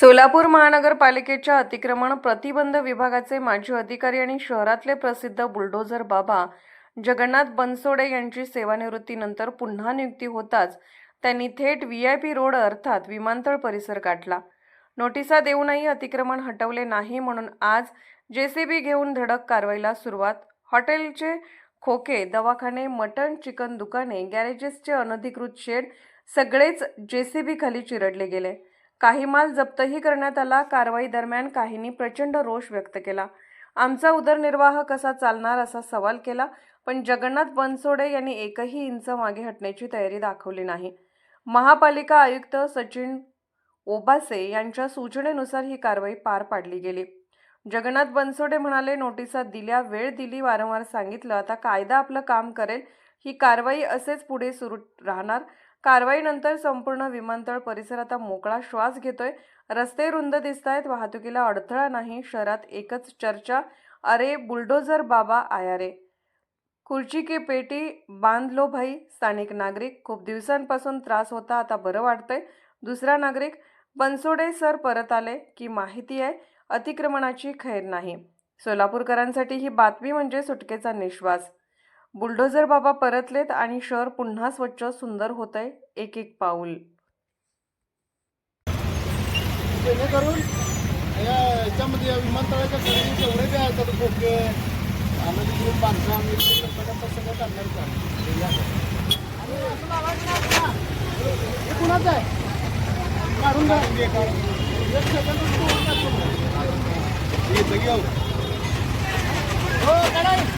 सोलापूर महानगरपालिकेच्या अतिक्रमण प्रतिबंध विभागाचे माजी अधिकारी आणि शहरातले प्रसिद्ध बुलडोझर बाबा जगन्नाथ बनसोडे यांची सेवानिवृत्तीनंतर पुन्हा नियुक्ती होताच त्यांनी थेट व्ही आय पी रोड अर्थात विमानतळ परिसर गाठला. नोटिसा देऊनही अतिक्रमण हटवले नाही म्हणून आज जेसीबी घेऊन धडक कारवाईला सुरुवात. हॉटेलचे खोके दवाखाने मटण चिकन दुकाने गॅरेजेसचे अनधिकृत शेड सगळेच जेसीबी खाली चिरडले गेले. काही माल जप्तही करण्यात आला. कारवाई दरम्यान काहींनी प्रचंड रोष व्यक्त केला. आमचा उदरनिर्वाह कसा चालणार असा सवाल केला पण जगन्नाथ बनसोडे यांनी एकही इंच मागे हटण्याची तयारी दाखवली नाही. महापालिका आयुक्त सचिन ओबासे यांच्या सूचनेनुसार ही कारवाई पार पाडली गेली. जगन्नाथ बनसोडे म्हणाले नोटिसा दिल्या वेळ दिली वारंवार सांगितलं. आता कायदा आपलं काम करेल. ही कारवाई असेच पुढे सुरू राहणार. कारवाईनंतर संपूर्ण विमानतळ परिसर आता मोकळा श्वास घेतोय. रस्ते रुंद दिसत आहेत वाहतुकीला अडथळा नाही शहरात एकच चर्चा अरे बुलडोझर बाबा आया रे खुर्ची की पेटी बांध लो भाई स्थानिक नागरिक खूप दिवसांपासून त्रास होता आता बरं वाटतंय. दुसरा नागरिक बनसोडे सर परत आले की माहिती आहे अतिक्रमणाची खैर नाही. सोलापूरकरांसाठी ही बातमी म्हणजे सुटकेचा निश्वास. बुलडोझर बाबा परतलेत आणि शहर पुन्हा स्वच्छ सुंदर होत आहे एक एक पाऊल. जेणेकरून याच्यामध्ये या विमानतळाच्या खरेदी जेवढे बी आहेत आता खोके अनधिकृत बांधकाम सगळं काढण्याचं आणि हे कुणाचं आहे. काढून घ्या. एक सेकंद